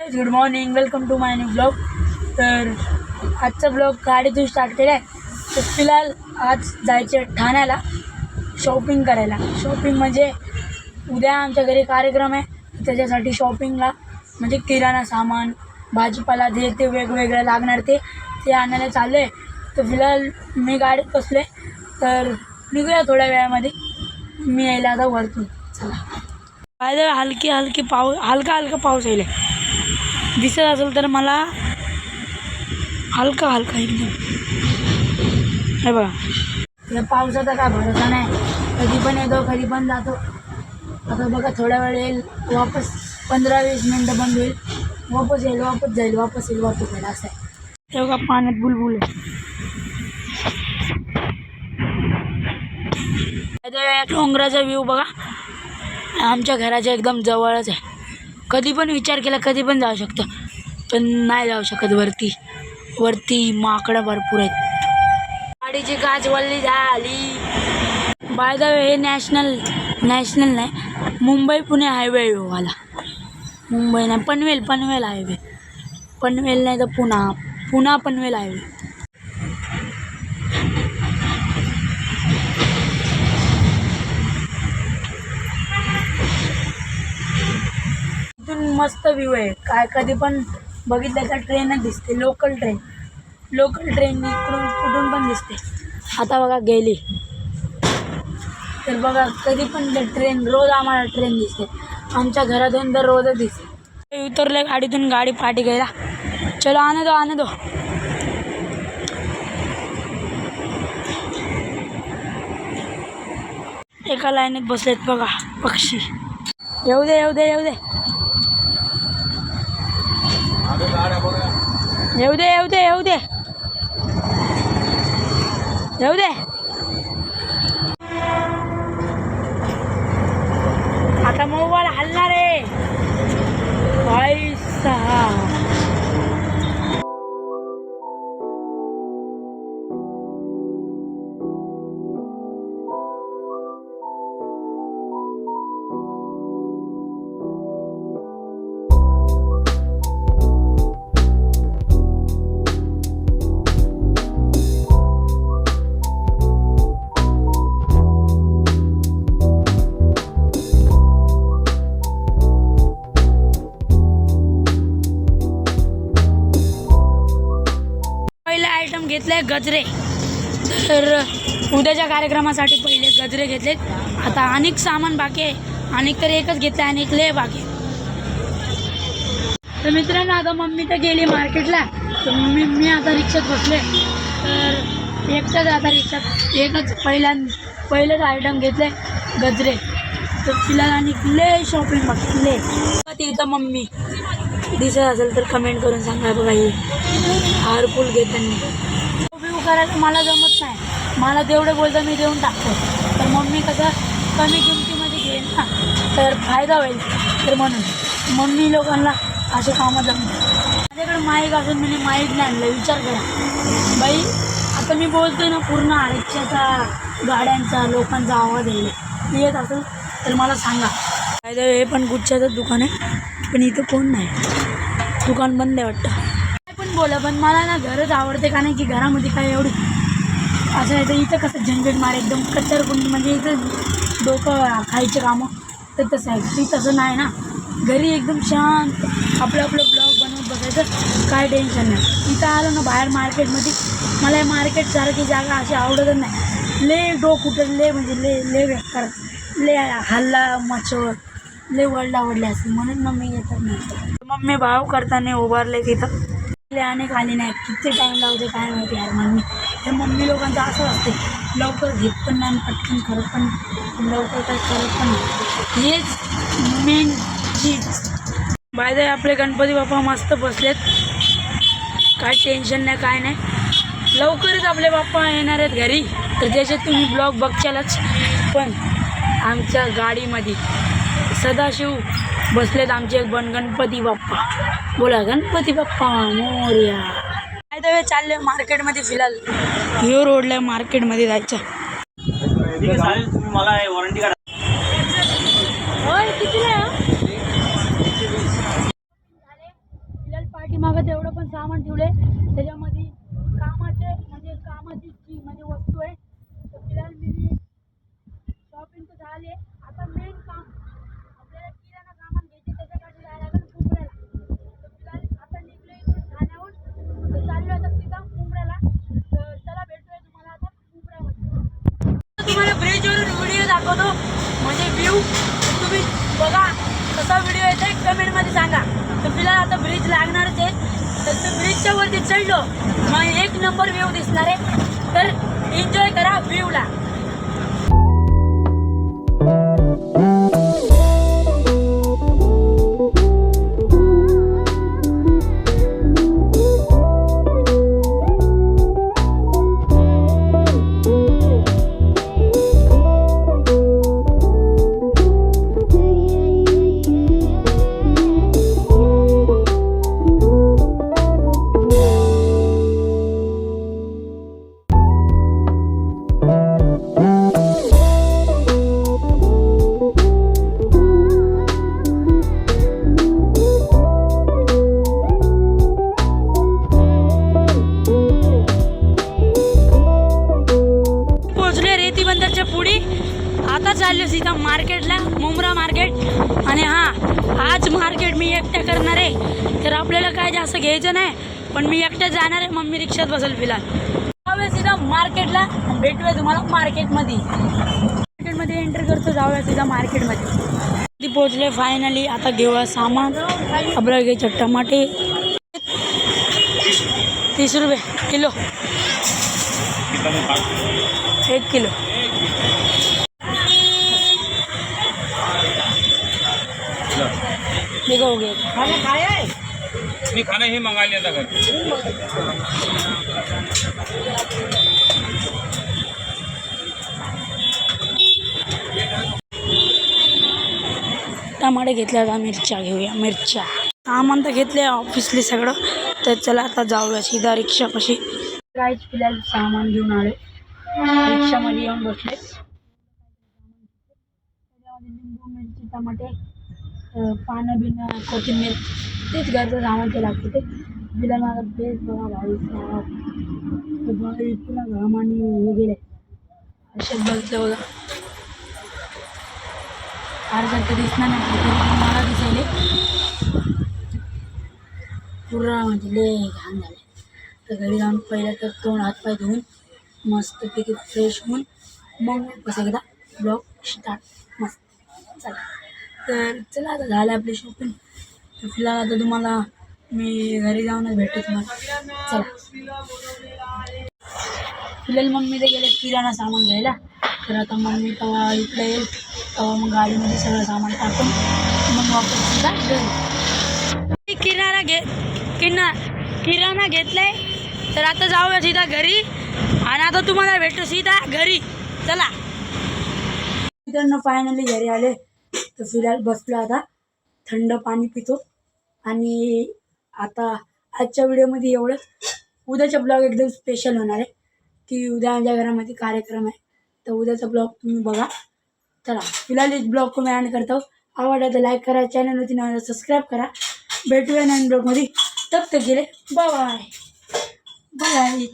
Good morning welcome to my new blog तर आजचा blog गाडीतून स्टार्ट केला आहे तर फिलहाल आज जायचे ठाण्याला शॉपिंग करायला. शॉपिंग म्हणजे उद्या आमच्या घरी कार्यक्रम आहे. त्याच्यासाठी शॉपिंगला म्हणजे किराणा सामान भाजीपाला जे ते वेगवेगळं लागणार ते ते आणायला चाललं आहे तर फिलहाल मी गाडीत बसले तर निघूया थोड्या वेळामध्ये. मी यायला आता वरतून. चला. पाहिजे हलकी हलकी पाऊस हलका हलका पाऊस येईल दिसत असेल तर मला हलका हलका एकदम. हे बघा. या पावसाचा काय भरोसा नाही. कधी पण येतो कधी पण जातो. आता बघा थोड्या वेळ येईल वापस पंधरा वीस मिनटं बंद होईल. वापस येईल वापस जाईल वापस येईल वापस जाईल असं आहे. हे बघा पाण्यात बुलबुल आहे. डोंगराचा व्ह्यू बघा. आमच्या घराच्या एकदम जवळच आहे. कधी पण विचार केला कधी पण जाऊ शकतो. पण नाही जाऊ शकत वरती. वरती माकडं भरपूर आहेत. गाडीची काच वल्ली झाली. बाय द वे हे नॅशनल नॅशनल नाही. मुंबई पुणे हायवे वाला मुंबई नाही पनवेल पनवेल हायवे पनवेल नाही तर पुणा पुणा पनवेल हायवे मस्त व्ह्यू आहे. काय कधी पण बघितलं तर ट्रेनच दिसते. लोकल ट्रेन लोकल ट्रेन इकडून कुठून पण दिसते. आता बघा गेली. तर बघा कधी पण ट्रेन रोज आम्हाला ट्रेन दिसते. आमच्या घरातून तर रोजच दिसते. उतरले गाडीतून गाडी पाठी गेला चलो आने दो हो, आने दो हो. एका लाईनीत बसलेत बघा पक्षी. येऊ दे येऊ दे येऊ दे. येऊ दे येऊ दे येऊ दे. येऊ दे. आता मोबाईल हलणार आहे. घेतले गजरे. तर उद्याच्या कार्यक्रमासाठी पहिले गजरे घेतलेत. आता अनेक सामान बाकी आहे. अनेक तर एकच घेतलं अनेक लय बाकी तर मित्रांनो आता मम्मी तर गेली मार्केटला. तर मम्मी मी आता रिक्षात बसले. तर एकटाच आता रिक्षात. एकच पहिल्या पहिलेच आयटम घेतले गजरे. तर तिला आणि लय शॉपिंग बाकी. लय. ती तर मम्मी. दिसत असेल तर कमेंट करून सांगा बघा ही. हारफुल घेताना. करायला मला जमत नाही. मला तेवढं बोलतं मी देऊन टाकतो. तर मम्मी कसं कमी किमतीमध्ये घेईल ना तर फायदा होईल. तर म्हणून मम्मी लोकांना असे कामं जमतात माझ्याकडे माईक असून मी माईक नाही आणलं विचार करा. बाई आता मी बोलतोय ना पूर्ण रिक्षाचा गाड्यांचा लोकांचा आवाज येईल येत असेल तर मला सांगा. फायदा हे पण गुच्छाचं दुकान आहे. पण इथं कोण नाही. दुकान बंद आहे वाटतं. बोला पण मला ना घरच आवडते का नाही की घरामध्ये काय एवढी असं आहे. तर इथं कसं झंझट मार एकदम कट्टर म्हणजे इथं डोकं खायचे कामं तर तसं आहे. ती तसं नाही ना. घरी एकदम शांत आपलं आपलं ब्लॉग बनवत बसायचं काय टेन्शन नाही. इथं आलो ना बाहेर मार्केटमध्ये मला हे मार्केटसारखी जागा अशी आवडतच नाही. ले डोक कुठं ले म्हणजे ले ले बेकार ले हल्ला मच्छर ले वडला आवडले असते म्हणून मम्मी येतात नाही. मम्मी भाव करताना उभारले तिथं. आणि खाली नाही किती टाईम लावते काय माहिती यार मम्मी. हे मम्मी लोकांचं असं असते लवकर घेत पण नाही आणि पटकन करत पण लवकर काय करत पण नाही. हेच मेन चीज बाय आपले गणपती बाप्पा मस्त बसलेत. काय टेन्शन नाही काय नाही. लवकरच आपले बाप्पा येणार आहेत घरी. तर त्याच्यात तुम्ही ब्लॉग बघशालच पण आमच्या गाडीमध्ये सदाशिव बसलेत आमचे बन गणपती बाप्पा. बोला गणपती बाप्पा मोर्या. काय तर चालले मार्केटमध्ये फिलहाल ह्यो रोडला मार्केटमध्ये जायचं. ठीक आहे चालेल तुम्ही मला वॉरंटी काढा. पाठीमागं तेवढं पण सामान ठेवले त्याच्यामध्ये कामाचे म्हणजे कामाची जी म्हणजे वस्तू आहे तर फिलहाल मी शॉपिंग तर झाली आहे आता मेन काम आपल्याला किराणा सामान घ्यायचे त्याच्यासाठी जायला लागेल कुंबऱ्याला तर फिलहाल आता निघलो इथून ठाण्याहून तर चाललो आता सीधा कुंबऱ्याला तर चला भेटूया तुम्हाला आता कुंबऱ्यामध्ये तुम्हाला ब्रिजवरून व्हिडिओ दाखवतो देऊ तुम्ही बघा कसा व्हिडिओ येतो कमेंटमध्ये सांगा. तर फिलहाल आता ब्रिज लागणारच आहे. तर ते ब्रिजच्या वरती चढलो. मग एक नंबर व्ह्यू दिसणार आहे. तर एन्जॉय करा व्ह्यूला पोचले बंदरच्या पुढे आता चाललो सीधा मार्केटला मुंब्रा मार्केट. आणि हा आज मार्केट मी एकट्या करणार आहे. तर आपल्याला काय जास्त घ्यायचं नाही पण मी एकट्या जाणार आहे मम्मी रिक्षात बसेल फिलहाल जाऊया सीधा मार्केटला भेटूया तुम्हाला मार्केटमध्ये. मार्केटमध्ये एंटर करतो जाऊया तिथं मार्केटमध्ये. ती पोचले फायनली आता घेऊया सामान. आपल्याला घ्यायचं टमाटे. तीस रुपये किलो. एक किलो. हो गया खाना खाया है नहीं खाना ही मंगा लिया था घर टमाटे घेतले आता मिरच्या घेऊया मिरच्या. सामान तर घेतले ऑफिसले सगळं. तर चला आता जाऊया सीधा रिक्षा कशी काहीच फिलहाल सामान घेऊन आले रिक्षामध्ये येऊन बसले त्याच्यामध्ये लिंबू मिरची टमाटे पानं बिनं कोथिंबीर तेच घरचं सामान ते लागतं ते. तिला मला बेस बघा भाई साहेब. तर घाम आणि हे गेले. असे बघितलं बघा. फारसारखं दिसणार नाही तरी मला दिसायले पुरा म्हणजे लय घाण झाले. तर घरी जाऊन पहिलं तर तोंड हातपाय धुवून मस्तपैकी फ्रेश होऊन मग कसं एकदा ब्लॉग स्टार्ट मस्त. चला. तर चला आता झालं आपली शॉपिंग तर फिलहाल आता तुम्हाला मी घरी जाऊनच भेटतो तुम्हाला. चला. फिलहाल मम्मी ते गेले किराणा सामान घ्यायला. तर आता मम्मी तेव्हा इकडे येईल. तेव्हा मग गाडीमध्ये सगळं सामान टाकून मग वापस सुद्धा घरी. किराणा घे किरणा किराणा घेतलाय. तर आता जाऊया सीधा घरी. आणि आता तुम्हाला भेटतो सीधा घरी. चला. मित्रांनो फायनली घरी आले. तर फिलहाल बसलो आता. थंड पाणी पितो. आणि आता आजच्या व्हिडिओमध्ये एवढंच उद्याचा ब्लॉग एकदम स्पेशल होणार आहे. की उद्या माझ्या घरामध्ये कार्यक्रम आहे. तर उद्याचा ब्लॉग तुम्ही बघा. चला फिलहाल एक ब्लॉग तुम्ही ॲन करतो. करता आवडला तर लाईक करा चॅनलवरती नव्या सबस्क्राईब करा. भेटूया नवीन ब्लॉगमध्ये. तप्त गेले बाय बाय बाय